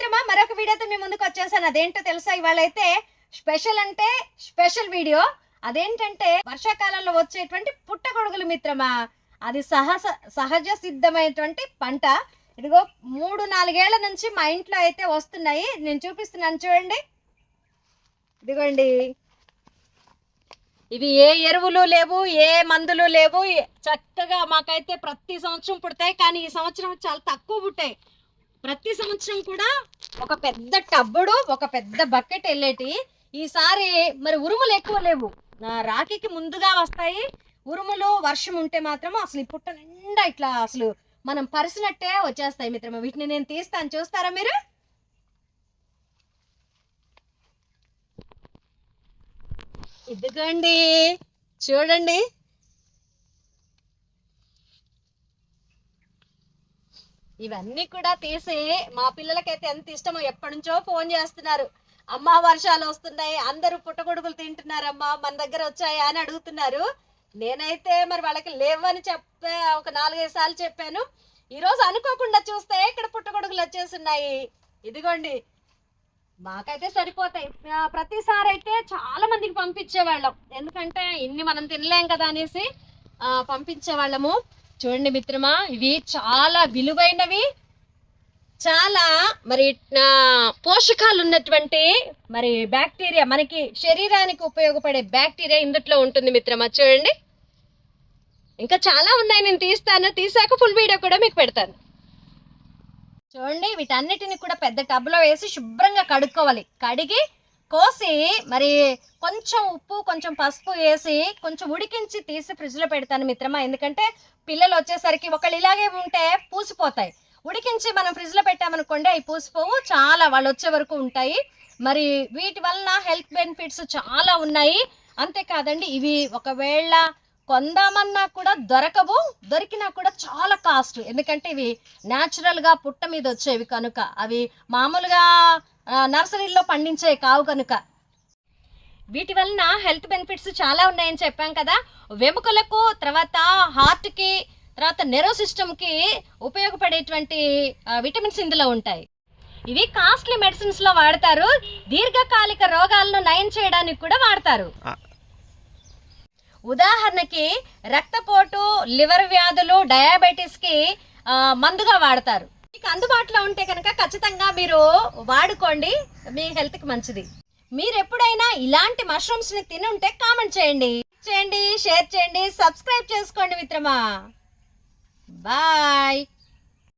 మిత్రమా మరొక వీడియోతో మీ ముందుకు వచ్చేసాను. అదేంటో తెలుసా? ఇవాళ అయితే స్పెషల్ అంటే స్పెషల్ వీడియో. అదేంటంటే వర్షాకాలంలో వచ్చేటువంటి పుట్టగొడుగులు మిత్రమా? అది సహజ సహజ సిద్ధమైనటువంటి పంట. ఇదిగో మూడు నాలుగేళ్ళ నుంచి మా ఇంట్లో అయితే వస్తున్నాయి. నేను చూపిస్తున్నాను చూడండి. ఇదిగోండి. ఇవి ఏ ఎరువులు లేవు ఏ మందులు లేవు. చక్కగా మాకైతే ప్రతి సంవత్సరం పుడతాయి. కానీ ఈ సంవత్సరం చాలా తక్కువ పుట్టాయి. ప్రతి సంవత్సరం కూడా ఒక పెద్ద టబ్బుడు ఒక పెద్ద బకెట్ వెళ్ళేటి. ఈసారి మరి ఉరుములు ఎక్కువ లేవు. నా రాఖీకి ముందుగా వస్తాయి. ఉరుములు వర్షం ఉంటే మాత్రం అసలు ఈ పుట్ట నిండా ఇట్లా అసలు మనం పరిసినట్టే వచ్చేస్తాయి మిత్రమా. వీటిని నేను తీస్తాను. చూస్తారా మీరు? ఇదిగోండి. చూడండి. ఇవన్నీ కూడా తీసి మా పిల్లలకైతే ఎంత ఇష్టమో ఎప్పటి నుంచో ఫోన్ చేస్తున్నారు. అమ్మ వర్షాలు వస్తున్నాయి అందరూ పుట్టగొడుగులు తింటున్నారమ్మా మన దగ్గర వచ్చాయా అని అడుగుతున్నారు. నేనైతే మరి వాళ్ళకి లేవని చెప్పా ఒక నాలుగైదు సార్లు చెప్పాను. ఈరోజు అనుకోకుండా చూస్తే ఇక్కడ పుట్టగొడుగులు వచ్చేస్తున్నాయి. ఇదిగోండి మాకైతే సరిపోతాయి. ప్రతిసారి అయితే చాలా మందికి పంపించేవాళ్ళం. ఎందుకంటే ఇన్ని మనం తినలేం కదా అనేసి పంపించేవాళ్ళము. చూడండి మిత్రమా ఇవి చాలా విలువైనవి. చాలా మరి పోషకాలు ఉన్నటువంటి మరి బ్యాక్టీరియా మనకి శరీరానికి ఉపయోగపడే బ్యాక్టీరియా ఇందుట్లో ఉంటుంది మిత్రమా చూడండి. ఇంకా చాలా ఉన్నాయి నేను తీస్తాను. తీసాక ఫుల్ వీడియో కూడా మీకు పెడతాను. చూడండి వీటన్నిటిని కూడా పెద్ద టబ్లో వేసి శుభ్రంగా కడుక్కోవాలి. కడిగి కోసి మరి కొంచెం ఉప్పు కొంచెం పసుపు వేసి కొంచెం ఉడికించి తీసి ఫ్రిడ్జ్లో పెడతాను మిత్రమా. ఎందుకంటే పిల్లలు వచ్చేసరికి ఒకళ్ళు ఇలాగే ఉంటే పూసిపోతాయి. ఉడికించి మనం ఫ్రిడ్జ్లో పెట్టామనుకోండి అవి పూసిపోవు. చాలా వాళ్ళు వచ్చే వరకు ఉంటాయి. మరి వీటి వలన హెల్త్ బెనిఫిట్స్ చాలా ఉన్నాయి. అంతేకాదండి ఇవి ఒకవేళ కొందామన్నా కూడా దొరకవు. దొరికినా కూడా చాలా కాస్ట్. ఎందుకంటే ఇవి న్యాచురల్గా పుట్ట మీద వచ్చేవి కనుక. అవి మామూలుగా నర్సరీల్లో పండించే కావు కనుక. వీటి వలన హెల్త్ బెనిఫిట్స్ చాలా ఉన్నాయని చెప్పాం కదా. వెముకలకు తర్వాత హార్ట్కి తర్వాత నెరో సిస్టమ్కి ఉపయోగపడేటువంటి విటమిన్స్ ఇందులో ఉంటాయి. ఇవి కాస్ట్లీ మెడిసిన్స్లో వాడతారు. దీర్ఘకాలిక రోగాలను నయం చేయడానికి కూడా వాడతారు. ఉదాహరణకి రక్తపోటు లివర్ వ్యాధులు డయాబెటీస్కి మందుగా వాడతారు. మీకు అందుబాటులో ఉంటే కనుక ఖచ్చితంగా మీరు వాడుకోండి. మీ హెల్త్కి మంచిది. మీరు ఎప్పుడైనా ఇలాంటి మష్రూమ్స్ని తినుంటే కామెంట్ చేయండి. చేయండి షేర్ చేయండి సబ్స్క్రైబ్ చేసుకోండి మిత్రమా. బాయ్.